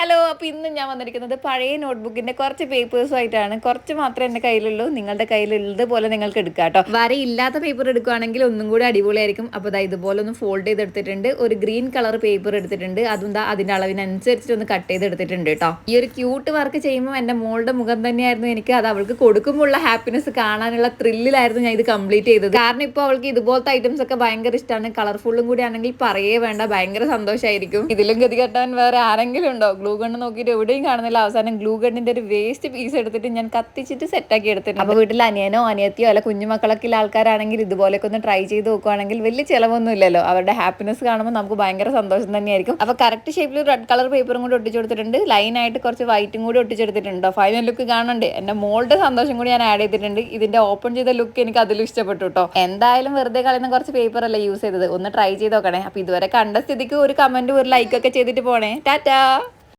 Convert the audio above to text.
Hello അപ്പോൾ ഇന്ന് ഞാൻ വന്നിരിക്കുന്നത് പഴയ നോട്ട്ബുക്കിന്റെ കുറച്ച് പേപ്പേഴ്സുമായിട്ടാണ് കുറച്ച് മാത്രമേ എന്റെ കയ്യിലുള്ളൂ. നിങ്ങളുടെ കയ്യിലുള്ളത് പോലെ നിങ്ങൾക്ക് എടുക്കാം കേട്ടോ. വരയില്ലാത്ത പേപ്പർ എടുക്കുകയാണെങ്കിൽ ഒന്നും കൂടി അടിപൊളിയായിരിക്കും. അപ്പോൾ ഇതാ ഇതുപോലെ ഒന്ന് ഫോൾഡ് ചെയ്തെടുത്തിട്ടുണ്ട്. ഒരു ഗ്രീൻ കളർ പേപ്പർ എടുത്തിട്ടുണ്ട്. അതും അതിന്റെ അളവിനനുസരിച്ചിട്ട് ഒന്ന് കട്ട് ചെയ്തെടുത്തിട്ടുണ്ട് കേട്ടോ. ഈ ഒരു ക്യൂട്ട് വർക്ക് ചെയ്യുമ്പോൾ എന്റെ മോളുടെ മുഖം തന്നെയായിരുന്നു എനിക്ക് അത് അവൾക്ക് കൊടുക്കുമ്പോൾ ഉള്ള ഹാപ്പിനെസ് കാണാനുള്ള ത്രില്ലിലായിരുന്നു ഞാൻ ഇത് കംപ്ലീറ്റ് ചെയ്തത്. കാരണം ഇപ്പോൾ അവൾക്ക് ഇതുപോലത്തെ ഐറ്റംസ് ഒക്കെ ഭയങ്കര ഇഷ്ടമാണ് കളർഫുള്ളും കൂടി ആണെങ്കിൽ പറയേ വേണ്ട. ഭയങ്കര സന്തോഷമായിരിക്കും ഇതിലും ഗതി കെട്ടാൻ വേറെ ആരെങ്കിലും ഉണ്ടോ? ഗ്ലൂ ഗണ്ണ് നോക്കിയിട്ട് എവിടെയും കാണുന്നില്ല. അവസാനം ഗ്ലൂ ഗണ്ണിന്റെ ഒരു വേസ്റ്റ് പീസ് എടുത്തിട്ട് ഞാൻ കത്തിച്ചിട്ട് സെറ്റാക്കി എടുത്തിട്ടുണ്ട്. അപ്പോൾ വീട്ടിൽ അനിയനോ അനിയത്തിയോ അല്ല കുഞ്ഞുമക്കളൊക്കെ ഉള്ള ആൾക്കാരാണെങ്കിൽ ഇതുപോലെയൊക്കെ ഒന്ന് ട്രൈ ചെയ്ത് നോക്കുവാണെങ്കിൽ വലിയ ചിലവൊന്നും ഇല്ലല്ലോ. അവരുടെ ഹാപ്പിനെസ് കാണുമ്പോൾ നമുക്ക് ഭയങ്കര സന്തോഷം തന്നെയായിരിക്കും. അപ്പോൾ കറക്റ്റ് ഷേപ്പിൽ റെഡ് കളർ പേപ്പറും കൂടി ഒട്ടിച്ചു കൊടുത്തിട്ടുണ്ട്. ലൈനായിട്ട് കുറച്ച് വൈറ്റും കൂടി ഒട്ടിച്ചെടുത്തിട്ടുണ്ട് ഫൈനൽ ലുക്ക് കാണണ്ടേ? എന്റെ മോളുടെ സന്തോഷം കൂടി ഞാൻ ആഡ് ചെയ്തിട്ടുണ്ട്. ഇതിന്റെ ഓപ്പൺ ചെയ്ത ലുക്ക് എനിക്ക് അതിലും ഇഷ്ടപ്പെട്ടു കേട്ടോ എന്തായാലും വെറുതെ കളയുന്ന കുറച്ച് പേപ്പർ അല്ല യൂസ് ചെയ്തത്? ഒന്ന് ട്രൈ ചെയ്ത് നോക്കണേ. അപ്പോൾ ഇതുവരെ കണ്ട സ്ഥിതിക്ക് ഒരു കമന്റും ഒരു ലൈക്ക് ഒക്കെ ചെയ്തിട്ട് പോണേ. ടാറ്റാ!